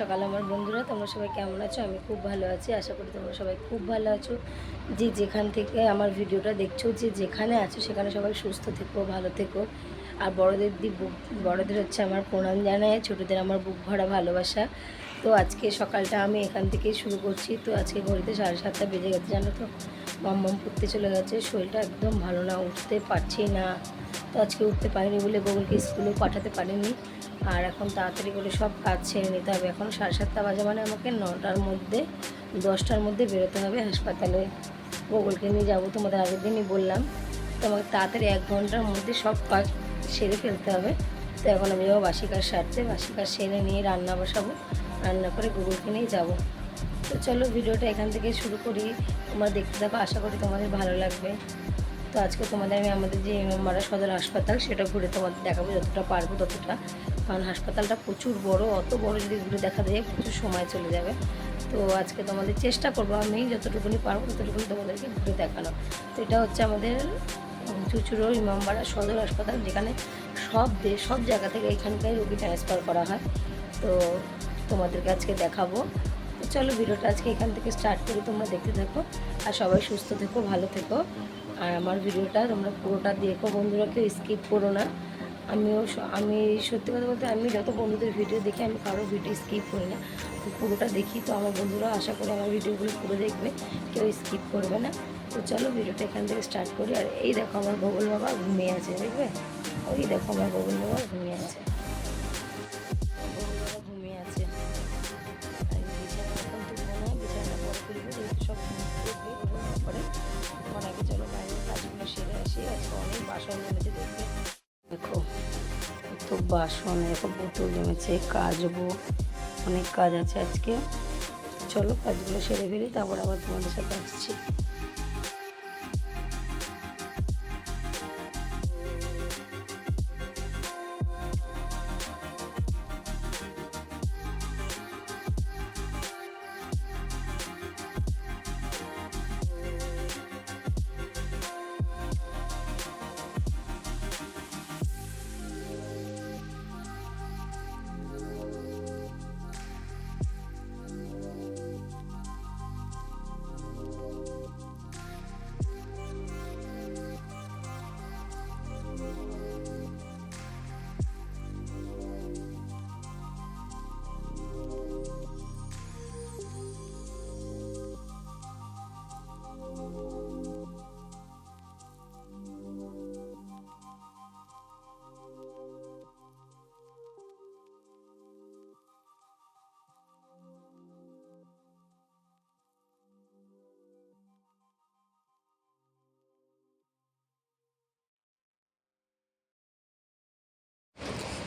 সকাল আমার বন্ধুরা, তোমরা সবাই কেমন আছো? আমি খুব ভালো আছি, আশা করি তোমরা সবাই খুব ভালো আছো। যে যেখান থেকে আমার ভিডিওটা দেখছ, যে যেখানে আছো, সেখানে সবাই সুস্থ থেকো, ভালো থেকো। আর বড়দের দি বুক, বড়দের হচ্ছে আমার প্রণাম জানায় ছোটোদের আমার বুক ভরা ভালোবাসা। তো আজকে সকালটা আমি এখান থেকেই শুরু করছি। তো আজকে ঘড়িতে সাড়ে সাতটা বেজে গেছে, জানো তো? মাম্মাম পড়তে চলে গেছে, শরীরটা একদম ভালো না, উঠতে পারছি না। তো আজকে উঠতে পারিনি বলে গুগলকে স্কুলেও পাঠাতে পারিনি। আর এখন তাড়াতাড়ি করে সব কাজ ছেড়ে নিতে হবে। এখন সাড়ে সাতটা বাজে মানে আমাকে নটার মধ্যে, দশটার মধ্যে বেরোতে হবে হাসপাতালে। গুগলকে নিয়ে যাব তোমাদের আগের দিনই বললাম। তো আমাকে তাড়াতাড়ি এক ঘণ্টার মধ্যে সব কাজ সেরে ফেলতে হবে। তো এখন আমি যাব বাসি কাজ সারতে। বাসি কাজ সেরে নিয়ে রান্না বসাবো। রান্না করে গুগলকে নিয়ে যাব। তো চলো ভিডিওটা এখান থেকে শুরু করি। তোমরা দেখতে থাকো। আশা করি তোমাদের ভালো লাগবে। তো আজকে তোমাদের আমি আমাদের যে ইমামবাড়া সদর হাসপাতাল, সেটা ঘুরে তোমাদের দেখাবো যতটা পারব ততটা। কারণ হাসপাতালটা প্রচুর বড়, অত বড় যদি ঘুরে দেখা যায়, প্রচুর সময় চলে যাবে। তো আজকে তোমাদের চেষ্টা করব আমি যতটুকুনি পারব, ততটুকুনি তোমাদেরকে ঘুরে দেখানো তো এটা হচ্ছে আমাদের চুচুড়ো ইমামবাড়া সদর হাসপাতাল, যেখানে সব দেশ সব জায়গা থেকে এখানকার রোগী ট্রান্সফার করা হয়। তো তোমাদেরকে আজকে দেখাবো। চলো ভিডিওটা আজকে এখান থেকে স্টার্ট করি, তোমরা দেখতে থাকো। আর সবাই সুস্থ থেকো, ভালো থেকো। আর আমার ভিডিওটা তোমরা পুরোটা দেখো। বন্ধুরা, কেউ স্কিপ করো না। আমিও আমি সত্যি কথা বলতে আমি যত বন্ধুদের ভিডিও দেখি, আমি কারও ভিডিও স্কিপ করি না। পুরোটা দেখি তো আমার বন্ধুরা আশা করি আমার ভিডিওগুলো পুরো দেখবে, কেউ স্কিপ করবে না। তো চলো ভিডিওটা এখান থেকে স্টার্ট করি। আর এই দেখো আমার গোগল বাবা ঘুমিয়ে আছে, দেখবে? ওই দেখো আমার গোগল বাবা ঘুমিয়ে বাসন, এরকম বোতল জমেছে, কাচবো, অনেক কাজ আছে আজকে। চলো, কাজগুলো সেরে ফেলি, তারপর আবার তোমাদের সাথে আসছি।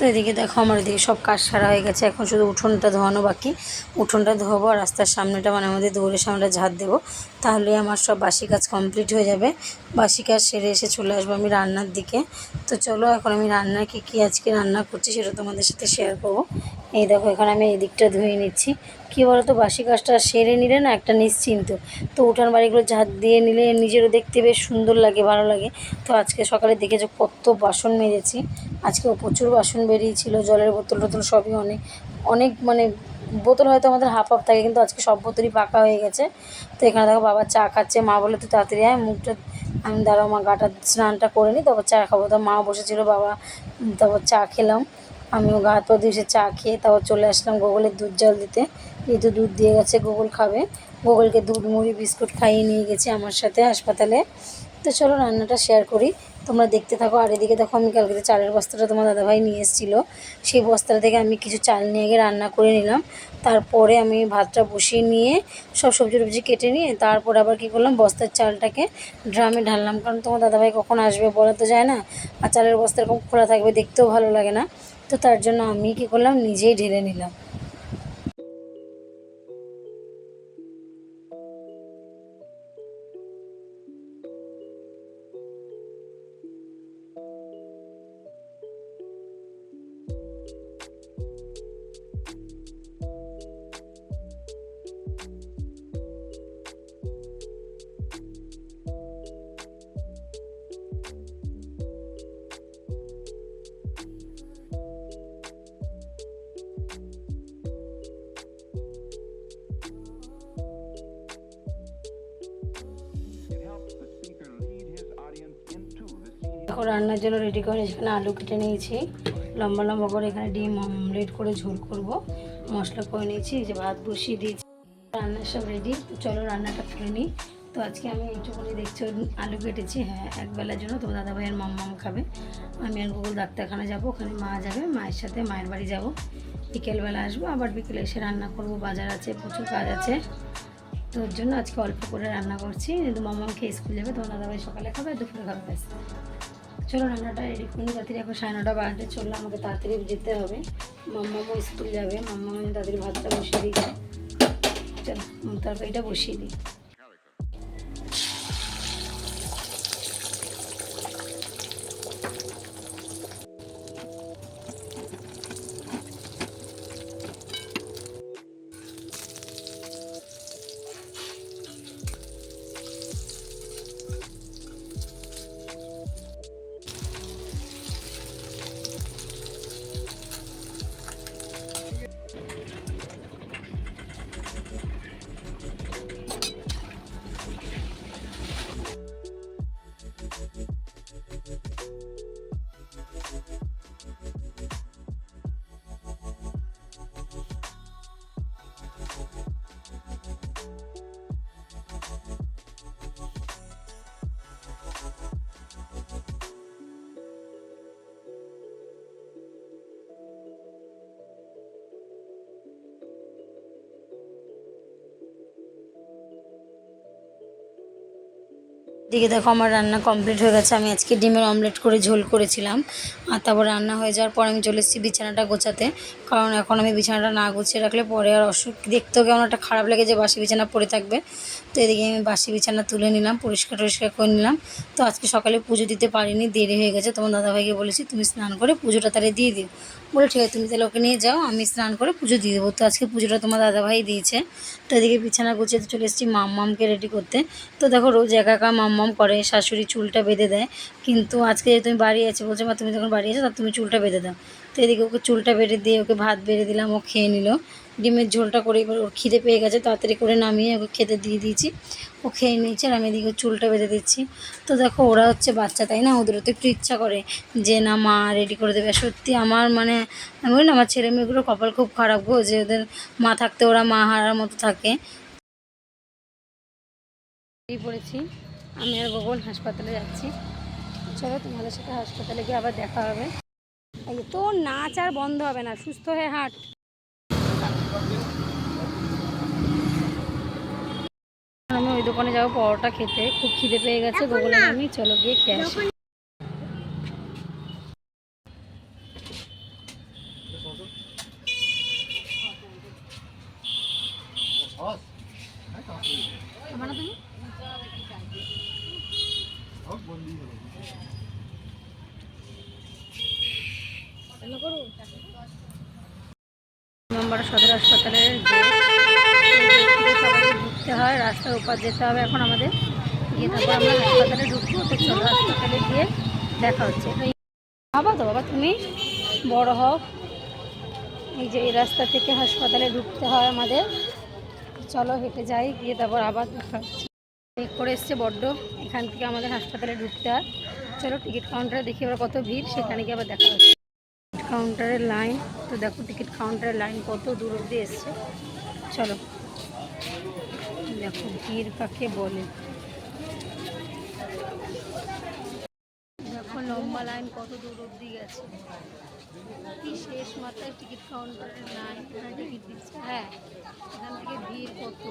তো এদিকে দেখো আমার এদিকে সব কাজ সারা হয়ে গেছে। এখন শুধু উঠোনটা ধোয়ানো বাকি। উঠোনটা ধোয়াবো আর রাস্তার সামনেটা মানে আমাদের দৌড়ের সামনেটা ঝাড় দেবো। তাহলে আমার সব বাসি কাজ কমপ্লিট হয়ে যাবে। বাসি কাজ সেরে এসে চলে আসব আমি রান্নার দিকে। তো চলো এখন আমি রান্না কী কী আজকে রান্না করছি সেটা তোমাদের সাথে শেয়ার করব। এই দেখো এখানে আমি এই দিকটা ধুয়ে নিচ্ছি। কী বলো তো বাসি কাজটা সেরে নিলে না একটা নিশ্চিন্ত। তো উঠান বাড়িগুলো ঝাঁট দিয়ে নিলে নিজেরও দেখতে বেশ সুন্দর লাগে, ভালো লাগে। তো আজকে সকালে দেখেছ কত বাসন মেজেছি। আজকেও প্রচুর বাসন বেরিয়েছিল, জলের বোতল টোতল সবই অনেক অনেক মানে বোতল হয়তো আমাদের হাফ হাফ থাকে, কিন্তু আজকে সব বোতলই পাকা হয়ে গেছে। তো এখানে দেখো বাবা চা খাচ্ছে, মা বলে তো তাড়াতাড়ি আয়, মুখটা, আমি দাঁড়াও, মা গাটা স্নানটা করে নিই তারপর চা খাব। তো মা বসেছিল, বাবা তারপর চা খেলাম। আমিও গা হাত পা এসে চা খেয়ে তারপর চলে আসলাম গোগলের দুধ জল দিতে। যেহেতু দুধ দিয়ে গেছে, গোগল খাবে। গোগলকে দুধ মুড়ি, বিস্কুট খাইয়ে নিয়ে গেছে আমার সাথে হাসপাতালে। তো চলো রান্নাটা শেয়ার করি। তোমরা দেখতে থাকো। আর এদিকে দেখো, আমি কালকে চালের বস্তাটা তোমার দাদাভাই নিয়ে এসেছিল, সেই বস্তাটা থেকে আমি কিছু চাল নিয়ে গিয়ে রান্না করে নিলাম। তারপরে আমি ভাতটা বসিয়ে নিয়ে সব সবজি টবজি কেটে নিয়ে তারপর আবার কী করলাম, বস্তার চালটাকে ড্রামে ঢাললাম। কারণ তোমার দাদাভাই কখন আসবে বলা তো যায় না? আর চালের বস্তা এরকম খোলা থাকবে, দেখতেও ভালো লাগে না। তো তার জন্য আমি কী করলাম, নিজেই ঢেলে নিলাম। দেখো রান্নার জন্য রেডি করে এখানে আলু কেটে নিয়েছি। লম্বা লম্বা করে এখানে ডিম অমলেট করে ঝোল করব। মশলা করে নিয়েছি যে ভাত বসিয়ে দিয়েছি। রান্নার সব রেডি তো চলো রান্নাটা করে নিই। তো আজকে আমি একটুখানি দেখছি আলু কেটেছি। হ্যাঁ একবেলার জন্য তোমার দাদা ভাইয়ের মাম্মাম খাবে। আমি আর গুগল ডাক্তারখানা যাব, ওখানে মা যাবে, মায়ের সাথে মায়ের বাড়ি যাব। বিকেলবেলা আসব, আবার বিকেলে এসে রান্না করব। বাজার আছে, প্রচুর কাজ আছে। তো ওর জন্য আজকে অল্প করে রান্না করছি। কিন্তু মামাকে স্কুল যাবে তোমার দাদা ভাই সকালে খাবে, দুপুরে খাবে, ব্যাস। চলো রান্নাটা রেডি করুন তাড়াতাড়ি এখন সাড়ে নটা বাজতে চলল আমাকে তাড়াতাড়ি যেতে হবে। মাম্মামও স্কুল যাবে মাম্মা তাড়াতাড়ি ভাতটা বসিয়ে দিই চলো এটা বসিয়ে দিই। দিকে দেখো আমার রান্না কমপ্লিট হয়ে গেছে। আমি আজকে ডিমের অমলেট করে ঝোল করেছিলাম। আর তারপর রান্না হয়ে যাওয়ার পর আমি চলে এসেছি বিছানাটা গোছাতে। কারণ এখন আমি বিছানাটা না গুছিয়ে রাখলে পরে আর অসুখ, দেখতেও কেমন একটা খারাপ লাগে যে বাসি বিছানা পড়ে থাকবে। তো এদিকে আমি বাসি বিছানা তুলে নিলাম, পরিষ্কার টরিষ্কার করে নিলাম। তো আজকে সকালে পুজো দিতে পারিনি, দেরি হয়ে গেছে। তোমার দাদাভাইকে বলেছি, তুমি স্নান করে পুজোটা তাহলে দিয়ে দিও। বলে, ঠিক আছে, তুমি তাহলে ওকে নিয়ে যাও, আমি স্নান করে পুজো দিয়ে দেবো। তো আজকে পুজোটা তোমার দাদাভাই দিয়েছে। তো এদিকে বিছানা গুছিয়ে চলে এসেছি মাম্মামকে রেডি করতে। তো দেখো, রোজ একা একা মাম্মাম করে, শাশুড়ি চুলটা বেঁধে দেয়। কিন্তু আজকে তুমি বাড়ি আছে, বলছে, মা, তুমি যখন বাড়ি আছো তখন তুমি চুলটা বেঁধে দাও। তো এদিকে ওকে চুলটা বেঁধে দিয়ে, ওকে ভাত বেড়ে দিলাম, ও খেয়ে নিল। ডিমের ঝোলটা করে এবার ওর খিদে পেয়ে গেছে, তাড়াতাড়ি করে নামিয়ে ওকে খেতে দিয়ে দিয়েছি। ও খেয়ে নিয়েছে আর আমি এদিকে চুলটা বেঁধে দিচ্ছি। তো দেখো ওরা হচ্ছে বাচ্চা, তাই না? ওদেরও তো একটু ইচ্ছা করে যে, না, মা রেডি করে দেবে। সত্যি আমার মানে আমি বলি না, আমার ছেলে মেয়েগুলো কপাল খুব খারাপ গো, যে ওদের মা থাকতে ওরা মা হারার মতো থাকে। পড়েছি আমি আর গোগল হাসপাতালে যাচ্ছি। চলো তোমাদের সাথে হাসপাতালে গিয়ে আবার দেখা হবে। এই তোর নাচ আর বন্ধ হবে না সুস্থ হয়ে হাঁট। আমি ওই দোকানে যাব পরোটা খেতে। খুব খিদে পেয়ে গেছে গোগলে আমি চলো গিয়ে খেয়ে আসি আমার তুমি নম্বর সদর হাসপাতালের যে সবাইকে ঢুকতে হয় উপর যেতে হবে এখন আমাদের। গিয়ে তারপর আমরা হাসপাতালে ঢুকবো, তো চলো হাসপাতালে গিয়ে দেখা হচ্ছে। বাবা তো বাবা, তুমি বড় হও। এই যে এই রাস্তা থেকে হাসপাতালে ঢুকতে হয় আমাদের। চলো হেঁটে যাই, গিয়ে তারপর আবার দেখা হচ্ছে। করে এসছে বড্ড, এখান থেকে আমাদের হাসপাতালে ঢুকতে হয়। চলো টিকিট কাউন্টারে দেখি আবার কত ভিড়, সেখানে গিয়ে আবার দেখা হচ্ছে। টিকিট কাউন্টারের লাইন, তো দেখো টিকিট কাউন্টারের লাইন কত দূর অব্দি এসছে। চলো। দেখো ভিড় কাকে বলে? দেখো লম্বা লাইন কত দূর অব্দি গেছে। কি শেষ মাথায় টিকিট কাউন্টারের লাইন এখানে টিকিট দিচ্ছে। হ্যাঁ এখান থেকে ভিড় কত?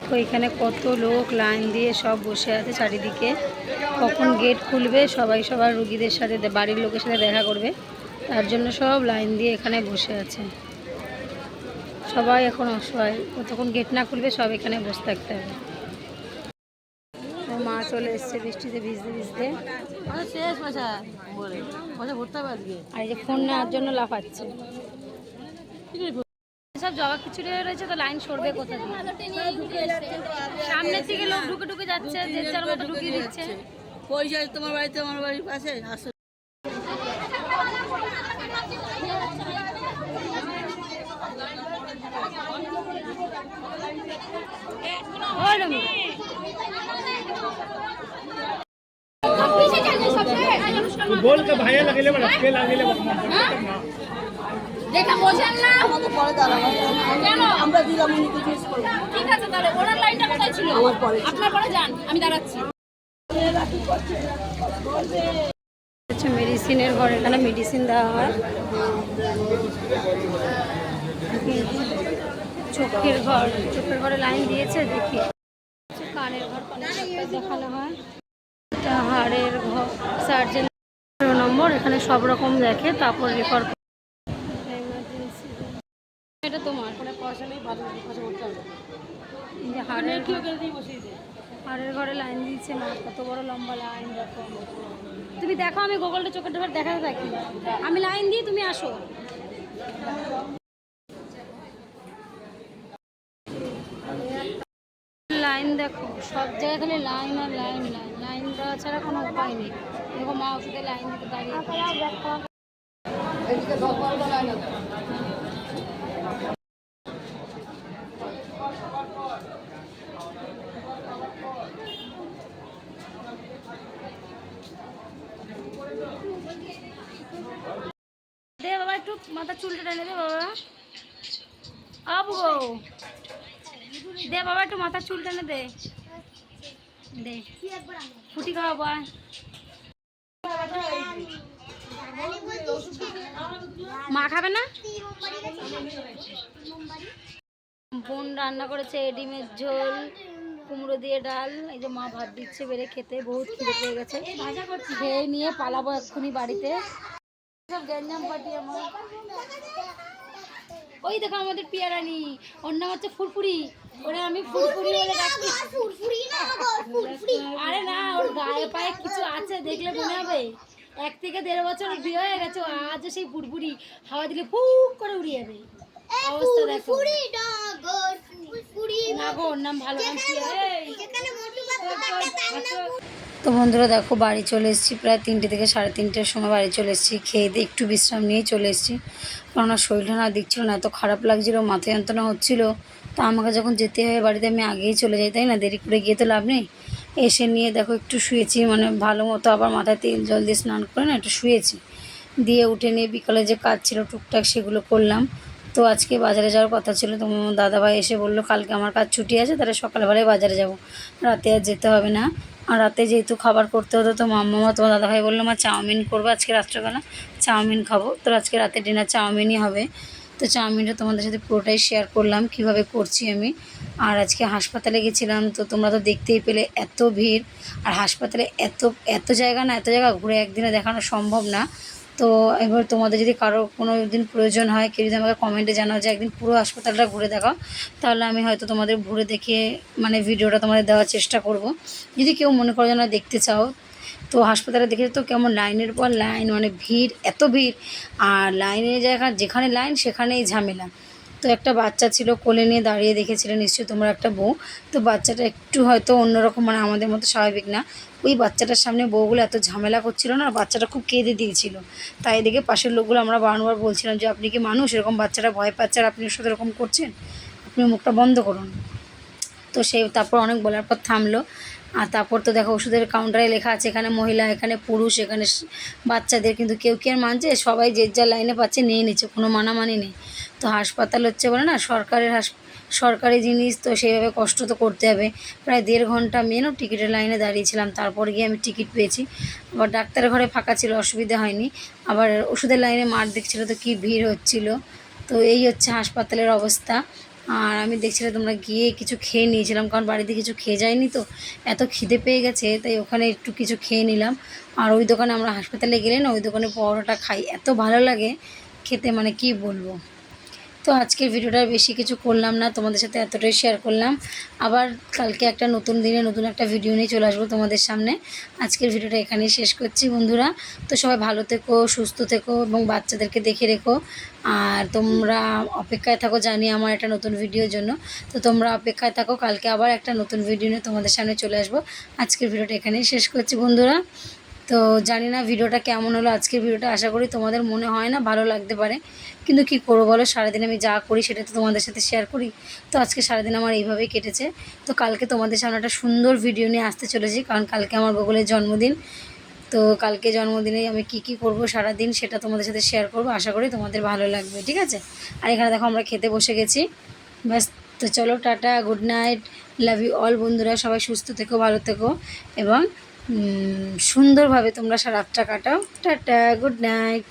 তো এখানে কত লোক লাইন দিয়ে সব বসে আছে চারিদিকে। কখন গেট খুলবে সবাই সবার রুগীদের সাথে বাড়ির লোকের সাথে দেখা করবে। তার জন্য সব লাইন দিয়ে এখানে বসে আছে। সবাই এখন অসহায়। কতক্ষণ গেট না খুলবে সব এখানে বসে থাকতে হবে। তো মা চলে এসছে বৃষ্টিতে ভিজতে ভিজতে। আর এই যে ফোন নেওয়ার জন্য লাফাচ্ছে। সব জবা খিচুড়ি হয়ে রয়েছে তো লাইন সরবে কোথা দিয়ে সামনের থেকে লোক ঢুকে ঢুকে যাচ্ছে যে যার মতো ঢুকিয়ে দিচ্ছে। পয়সা তোমার বাড়িতে আমার বাড়ির পাশে আসো। बोल के भाया लगेले बड़ा के लगेले बड़ा দেখে বোঝেন না আমাদের পরে দাঁড়াবো কেন আমরা দিলাম উনি কিছু use করবো। ঠিক আছে তাহলে ওনার লাইনটা কোথায় ছিল আমার পরে। আপনার পরে যান আমি দাঁড়াচ্ছি হচ্ছে মেডিসিনের ঘর এখানে মেডিসিন দেওয়া হয় চোখের ঘর চোখের ঘরে লাইন দিয়েছে দেখি। কানের ঘর দেখানো হয়। এটা হাড়ের ঘর সার্জেন নম্বর এখানে সব রকম দেখে তারপর রেফার এটা তোমার? এই যে হাড়ের হাড়ের ঘরে লাইন দিয়েছে মা কত বড় লম্বা লাইন তুমি দেখো আমি গুগলটা চোখের টোকের দেখাতে থাকি। আমি লাইন দিই তুমি আসো। লাইন দেখো, সব জায়গায় খালি লাইন আর লাইন লাইন লাইন দেওয়া ছাড়া কোনো উপায় নেই। দেখো মা ওষুধে লাইন দিতে দাঁড়িয়ে দে বাবা, একটু মাথা চুলটা টেনে দে বাবা। আবু দে বাবা একটু মাথার চুল টেনে দে। ফুটি খাওয়াবো আয়। মা খাবে না? বোন রান্না করেছে, ডিমের ঝোল, কুমড়ো দিয়ে ডাল, এই যে মা ভাত দিচ্ছে বেড়ে খেতে, বহুত খিদে পেয়ে গেছে। খেয়ে নিয়ে পালাবো এক্ষুনি বাড়িতে। সব গ্যাঞ্জাম পাটি আমার। ওই দেখো আমাদের পিয়ারানি ওর নাম হচ্ছে ফুরফুরি। ওরে আমি ফুরফুরি বলে ডাকি। ফুরফুরি না আরে না ওর গায়ে পায়ে কিছু আছে দেখলে মনে হবে? এক থেকে দেড় বছর বিয়ে হয়ে গেছে আজও সেই ফুরফুরি হাওয়া দিলে ফুক করে উড়ে যাবে। অবস্থা দেখো। না গো ওর নাম ভালো নাম পিয়ারা এই। তো বন্ধুরা দেখো, বাড়ি চলে এসেছি, প্রায় তিনটে থেকে সাড়ে তিনটের সময় বাড়ি চলে এসেছি। খেয়ে দিয়ে একটু বিশ্রাম নিয়েই চলে এসেছি। কেননা শরীরটা না দিচ্ছিল না, এত খারাপ লাগছিল মাথা যন্ত্রণা হচ্ছিল। তা আমাকে যখন যেতে হয় বাড়িতে, আমি আগেই চলে যাই, তাই না? দেরি করে গিয়ে তো লাভ নেই। এসে নিয়ে দেখো, একটু শুয়েছি মানে ভালো মতো আবার মাথায় তেল জল দিয়ে স্নান করে না, একটু শুয়েছি। দিয়ে উঠে নিয়ে বিকালে যে কাজ ছিল, টুকটাক সেগুলো করলাম। তো আজকে বাজারে যাওয়ার কথা ছিল, তো দাদাভাই এসে বলল, কালকে আমার কাজ ছুটি আছে, তাহলে সকালবেলায় বাজারে যাব। রাতে আর যেতে হবে না। আর রাতে যেহেতু খাবার করতে হতো, তো মাম্মা তোমার দাদা ভাই বলল, মা, চাউমিন করব আজকে রাত্রেবেলা, চাউমিন খাব। তো আজকে রাতে ডিনার চাউমিনই হবে। তো চাউমিনটা তোমাদের সাথে পুরোটাই শেয়ার করলাম, কীভাবে করছি আমি। আর আজকে হাসপাতালে গেছিলাম, তো তোমরা তো দেখতেই পেলে এত ভিড়। আর হাসপাতালে এত এত জায়গা না, এত জায়গা ঘুরে একদিনে দেখানো সম্ভব না। তো এবার তোমাদের যদি কারও কোনো দিন প্রয়োজন হয়, কেউ যদি আমাকে কমেন্টে জানাও যে একদিন পুরো হাসপাতালটা ঘুরে দেখাও, তাহলে আমি হয়তো তোমাদের ঘুরে দেখে মানে ভিডিওটা তোমাদের দেওয়ার চেষ্টা করব। যদি কেউ মনে করো যেন দেখতে চাও, তো হাসপাতালে দেখে তো কেমন লাইনের পর লাইন মানে ভিড়, এত ভিড়, আর লাইনের জায়গা, যেখানে লাইন সেখানেই ঝামেলা। তো একটা বাচ্চা ছিল, কোলে নিয়ে দাঁড়িয়ে দেখেছিলে নিশ্চয়ই তোমরা একটা বউ। তো বাচ্চাটা একটু হয়তো অন্যরকম মানে আমাদের মতো স্বাভাবিক না। ওই বাচ্চাটার সামনে বউগুলো এত ঝামেলা করছিল না বাচ্চাটা খুব কেঁদে দিয়েছিল। তাই দেখে পাশের লোকগুলো আমরা বারবার বলছিলাম যে, আপনি কি মানুষ? এরকম বাচ্চাটা ভয় পাচ্ছে আর আপনি সাথে এরকম করছেন? আপনি মুখটা বন্ধ করুন। তো সে তারপর অনেক বলার পর থামলো। আর তারপর তো দেখো ওষুধের কাউন্টারে লেখা আছে, এখানে মহিলা, এখানে পুরুষ, এখানে বাচ্চাদের। কিন্তু কেউ কি আর মানছে? সবাই যে যার লাইনে পাচ্ছে, নিয়ে নিচ্ছে, কোনো মানামানি নেই। তো হাসপাতাল হচ্ছে বলে না, সরকারের হাস, সরকারি জিনিস তো সেইভাবে কষ্ট তো করতে হবে। প্রায় দেড় ঘণ্টা মেনও টিকিটের লাইনে দাঁড়িয়েছিলাম, তারপর গিয়ে আমি টিকিট পেয়েছি। আবার ডাক্তারের ঘরে ফাঁকা ছিল, অসুবিধা হয়নি। আবার ওষুধের লাইনে মার দেখছিল তো কী ভিড় হচ্ছিল। তো এই হচ্ছে হাসপাতালের অবস্থা। আর আমি দেখছিলাম তোমরা গিয়ে কিছু খেয়ে নিয়েছিলাম, কারণ বাড়িতে কিছু খেয়ে যায়নি তো, এত খিদে পেয়ে গেছে, তাই ওখানে একটু কিছু খেয়ে নিলাম। আর ওই দোকানে আমরা হাসপাতালে গেলে না, ওই দোকানে পরোটা খাই, এত ভালো লাগে খেতে মানে কি বলব? তো আজকের ভিডিওটা বেশি কিছু করলাম না, তোমাদের সাথে এতটাই শেয়ার করলাম। আবার কালকে একটা নতুন দিনে নতুন একটা ভিডিও নিয়ে চলে আসব তোমাদের সামনে। আজকের ভিডিওটা এখানেই শেষ করছি বন্ধুরা। তো সবাই ভালো থেকো, সুস্থ থেকো এবং বাচ্চাদেরকে দেখে রেখো। আর তোমরা অপেক্ষায় থাকো জানি আমার একটা নতুন ভিডিওর জন্য। তো তোমরা অপেক্ষায় থাকো, কালকে আবার একটা নতুন ভিডিও নিয়ে তোমাদের সামনে চলে আসব। আজকের ভিডিওটা এখানেই শেষ করছি বন্ধুরা। তো জানি না ভিডিওটা কেমন হলো, আজকের ভিডিওটা আশা করি তোমাদের মনে হয় না, ভালো লাগতে পারে। কিন্তু কি করব বলো, সারাদিন আমি যা করি সেটা তো তোমাদের সাথে শেয়ার করি। তো আজকে সারাদিন আমার এইভাবেই কেটেছে। তো কালকে তোমাদের সামনে একটা সুন্দর ভিডিও নিয়ে আসতে চলেছি, কারণ কালকে আমার গুগলের জন্মদিন। তো কালকে জন্মদিনে আমি কি কি করব সারা দিন সেটা তোমাদের সাথে শেয়ার করব, আশা করি তোমাদের ভালো লাগবে, ঠিক আছে? আর এখানে দেখো আমরা খেতে বসে গেছি। ব্যাস, তো চলো tata good night love you all বন্ধুরা, সবাই সুস্থ থেকো, ভালো থেকো, এবং সুন্দরভাবে তোমরা সারা রাতটা কাটাও। Tata good night.